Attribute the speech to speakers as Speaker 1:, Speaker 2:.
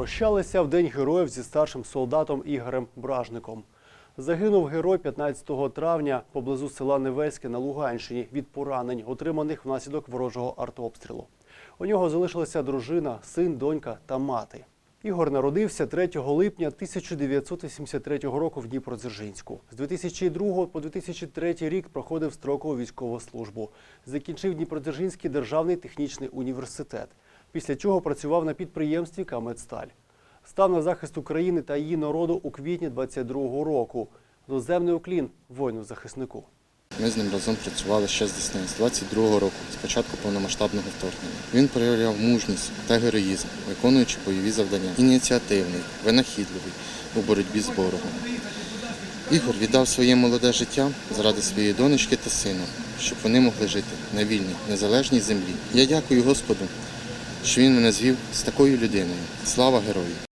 Speaker 1: Прощалися в День героїв зі старшим солдатом Ігорем Бражником. Загинув герой 15 травня поблизу села Невельське на Луганщині від поранень, отриманих внаслідок ворожого артобстрілу. У нього залишилася дружина, син, донька та мати. Ігор народився 3 липня 1983 року в Дніпродзержинську. З 2002 по 2003 рік проходив строкову військову службу. Закінчив Дніпродзержинський державний технічний університет. Після чого працював на підприємстві Камедсталь. Став на захист України та її народу у квітні 22-го року. Доземний уклін воїну захиснику.
Speaker 2: Ми з ним разом працювали ще з Десни, з 22-го року, з початку повномасштабного вторгнення. Він проявляв мужність та героїзм, виконуючи бойові завдання. Ініціативний, винахідливий у боротьбі з ворогом. Ігор віддав своє молоде життя заради своєї донечки та сина, щоб вони могли жити на вільній, незалежній землі. Я дякую Господу, що він мене звів з такою людиною. Слава герою!